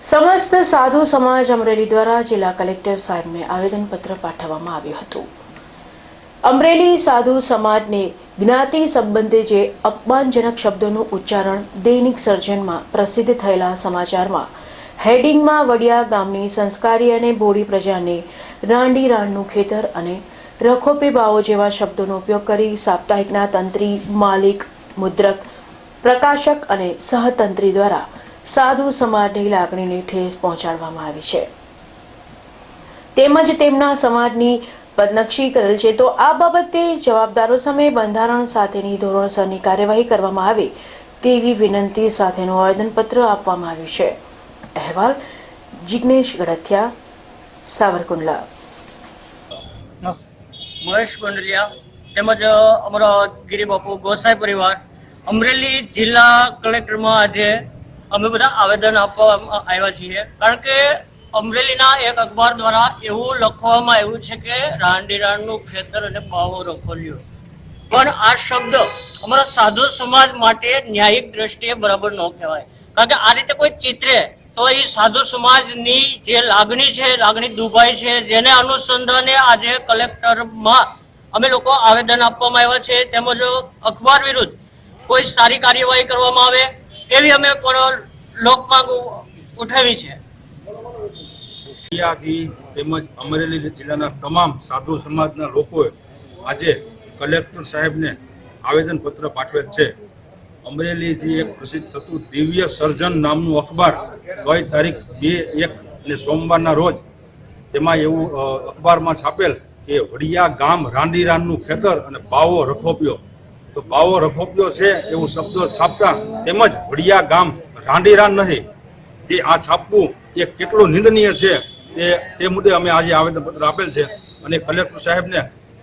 સમસ્ત સાધુ સમાજ અમરેલી દ્વારા જિલ્લા કલેક્ટર સાહેબને આવેદનપત્ર પાઠવવામાં આવ્યું હતું. અમરેલી સાધુ સમાજને જ્ઞાતિ સંબંધે જે અપમાનજનક શબ્દોનું ઉચ્ચારણ દૈનિક સર્જનમાં પ્રસિદ્ધ થયેલા સમાચારમાં, હેડિંગમાં વડિયા ગામની સંસ્કારી અને બોડી પ્રજાને રાંડી રાણનું ખેતર અને રખોપી બાઓ જેવા શબ્દોનો ઉપયોગ કરી સાપ્તાહિકના તંત્રી, માલિક, મુદ્રક, પ્રકાશક અને સહતંત્રી દ્વારા સાધુ સમાજની લાગણીને ઠેસ પહોંચાડવામાં આવી છે. તેમજ તેમના સમાજની બદનક્ષી કરેલ છે, તો આ બાબતે જવાબદારો સામે બંધારણ સાથેની ધોરણસરની કાર્યવાહી કરવામાં આવે તેવી વિનંતી સાથેનું આવેદનપત્ર આપવામાં આવ્યું છે. અહેવાલ જિગ્નેશ ગડથિયા સાવરકુંડલા. મહેશ કુંડલિયા તેમજ અમારા ગિરિબાપુ ગોસાઈ પરિવાર અમરેલી જિલ્લા કલેક્ટરમાં આજે અમે બધા આવેદન આપવા આવ્યા છીએ. કારણ કે અમરેલીના એક અખબાર દ્વારા એવું લખવામાં આવ્યું છે કે રાંડીરાણનું ખેતર અને બાવો ખોલ્યો પણ આ શબ્દ અમારા સાધુ સમાજ માટે ન્યાયિક દ્રષ્ટિએ બરાબર ન કહેવાય. કારણ કે આ રીતે કોઈ ચિત્રે તો એ સાધુ સમાજની જે લાગણી છે, લાગણી દુભાઈ છે, જેને અનુસંધાને આજે કલેક્ટરમાં અમે લોકો આવેદન આપવામાં આવ્યા છે. તેમજ અખબાર વિરુદ્ધ કોઈ સારી કાર્યવાહી કરવામાં આવે એવી અમે પણ લોકમાંગ ઉઠાવી છે. તેમજ અમરેલી જિલ્લાના તમામ સાધુ સમાજના લોકોએ આજે કલેક્ટર સાહેબને આવેદનપત્ર પાઠવેલ છે. અમરેલીથી એક પ્રસિદ્ધ થતું દિવ્ય સર્જન નામનું અખબાર ગઈ તારીખ બે એક ને સોમવારના રોજ તેમાં એવું અખબારમાં છાપેલ કે વડિયા ગામ રાંડીરાનનું ખેતર અને બાવો રખોપ્યો. તો બાવો રખોપ્યો છે એવું શબ્દો છાપતા તેમજ વડિયા ગામ રાંડીરાન નથી તે આ છાપવું એ કેટલું નિંદનીય છે તે તે મુદ્દે અમે આજે આવેદનપત્ર આપેલ છે અને કલેક્ટર સાહેબને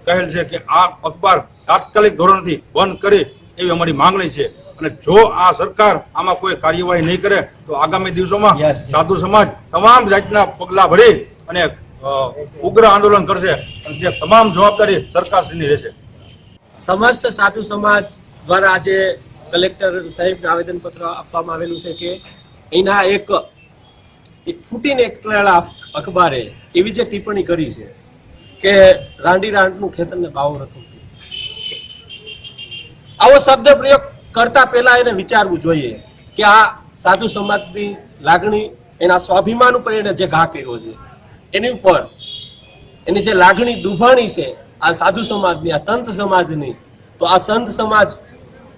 કહેલ છે કે આ અખબાર તાત્કાલિક ધોરણથી બંધ કરી એવી અમારી માંગણી છે. અને જો આ સરકાર આમાં કોઈ કાર્યવાહી નહીં કરે તો આગામી દિવસોમાં સાધુ સમાજ તમામ જાતના પગલાં ભરી અને ઉગ્ર આંદોલન કરશે અને તે તમામ જવાબદારી સરકારશ્રીની રહેશે. સમસ્ત સાધુ સમાજ દ્વારા આજે કલેક્ટર સાહેબને આવેદનપત્ર આપવામાં આવેલું છે કે એના એક ફૂટીને એકલા અખબારે એવી જે ટિપ્પણી કરી છે કે રાંડી રાંડનું ખેતરને બાવો રકમ આવો શબ્દ પ્રયોગ કરતા પહેલા એને વિચારવું જોઈએ કે આ સાધુ સમાજની લાગણી, એના સ્વાભિમાન ઉપર એને જે ઘા કર્યો છે, એની ઉપર એની જે લાગણી દુભાણી છે આ સાધુ સમાજની, આ સંત સમાજની. તો આ સંત સમાજ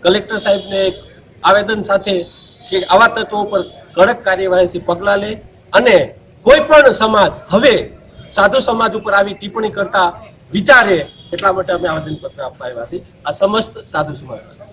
કલેક્ટર સાહેબને એક આવેદન સાથે કે આવા તત્વો પર કડક કાર્યવાહીથી પગલાં લે અને કોઈ પણ સમાજ હવે સાધુ સમાજ ઉપર આવી ટિપ્પણી કરતા વિચારે એટલા માટે અમે આવેદનપત્ર આપવા આવ્યા છીએ. આ સમસ્ત સાધુ સમાજ.